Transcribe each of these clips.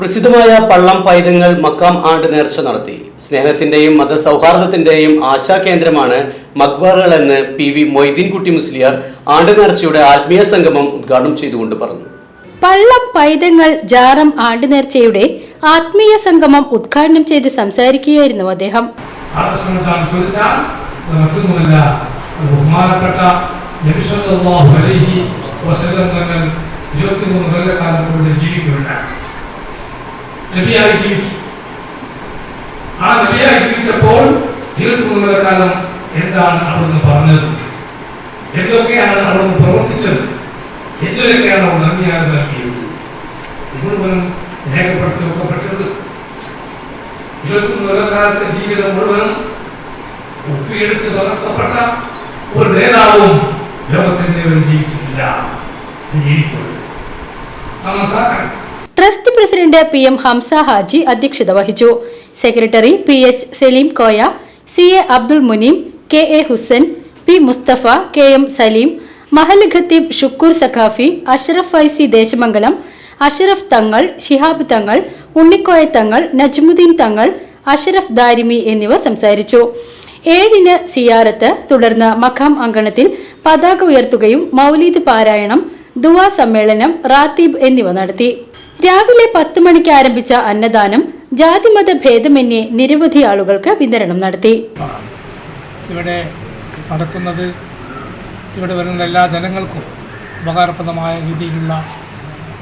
പ്രസിദ്ധമായ പള്ളം പൈതങ്ങൾ മക്കാം ആണ്ട് നേർച്ച നടത്തി. സ്നേഹത്തിന്റെയും മതസൗഹാർദ്ദത്തിന്റെയും ആശാകേന്ദ്രമാണ് മക്ബറുകൾ എന്ന് പി വി മൊയ്തീൻകുട്ടി മുസ്ലിയാർ ആണ്ട് നേർച്ചയുടെ ആത്മീയ സംഗമം ഉദ്ഘാടനം ചെയ്തുകൊണ്ട് പറഞ്ഞു. പള്ളം പൈതങ്ങൾ ജാറം ആണ്ട് നേർച്ചയുടെ ആത്മീയ സംഗമം ഉദ്ഘാടനം ചെയ്ത് സംസാരിക്കുകയായിരുന്നു അദ്ദേഹം. ബഹുമാനപ്പെട്ട അലൈഹി വസല്ലം തങ്ങൾ ഇരുപത്തിമൂന്ന് കൊല്ലക്കാലം കൊണ്ട് ജീവിക്കുകയുണ്ടായി. നബിയായി ജീവിച്ചു. ആ നബിയായി ജീവിച്ചപ്പോൾ കൊല്ലക്കാലം എന്താണ് അവിടുന്ന് പറഞ്ഞത്? എന്തൊക്കെയാണ് അവിടുന്ന് പ്രവർത്തിച്ചത്? എന്തിനൊക്കെയാണ് അവർ നന്ദിയായി നൽകിയത്? മുഴുവനും രേഖപ്പെടുത്തി വെക്കപ്പെട്ടത് ഇരുപത്തിമൂന്ന് കൊല്ലക്കാലത്തെ ജീവിതം മുഴുവനും ഒപ്പിയെടുത്ത് ഒരു നേതാവും ലോകത്തിന്റെ ജീവിച്ചിട്ടില്ല. ജീവിക്കുള്ളൂ നാം മനസ്സിലാക്കണം trust president P M Hamsa Haji അധ്യക്ഷത വഹിച്ചു. Secretary P H Saleem Koya C A Abdul Muneem K A Hussain P Mustafa K M Saleem Mahal ഖത്തീബ് ഷുക്കൂർ സഖാഫി അഷ്റഫ് ഫൈസി ദേശമംഗലം അഷ്റഫ് തങ്ങൾ ഷിഹാബ് തങ്ങൾ ഉണ്ണിക്കോയ തങ്ങൾ നജ്മുദ്ദീൻ തങ്ങൾ അഷ്റഫ് ദാരിമി എന്നിവർ സംസാരിച്ചു. ഏഴിന് സിയാറത്ത് തുടർന്ന് മഖാം അങ്കണത്തിൽ പതാക ഉയർത്തുകയും മൗലീദ് പാരായണം ദുവാ സമ്മേളനം റാത്തീബ് എന്നിവ നടത്തി. രാവിലെ പത്ത് മണിക്ക് ആരംഭിച്ച അന്നദാനം ജാതിമത ഭേദമന്യേ നിരവധി ആളുകൾക്ക് വിതരണം നടത്തി. ഇവിടെ നടക്കുന്നത് ഇവിടെ വരുന്ന എല്ലാ ജനങ്ങൾക്കും ഉപകാരപ്രദമായ രീതിയിലുള്ള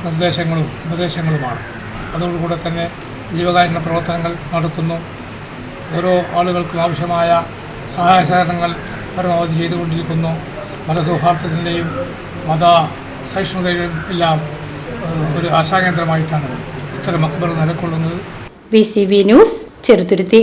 നിർദ്ദേശങ്ങളും ഉപദേശങ്ങളുമാണ്. അതോടുകൂടെ തന്നെ ജീവകാരുണ്യ പ്രവർത്തനങ്ങൾ നടക്കുന്നു. ഓരോ ആളുകൾക്കും ആവശ്യമായ സഹായ സഹകരണങ്ങൾ പരമാവധി ചെയ്തുകൊണ്ടിരിക്കുന്നു. മത സൗഹാർദ്ദത്തിന്റെയും മത സഹിഷ്ണുതയുടെയും എല്ലാം ഒരു ആശാകേന്ദ്രമായിട്ടാണ് ഇത്തരം മക്ബർ നിലകൊള്ളുന്നത്. B C V news Cheruthuruthy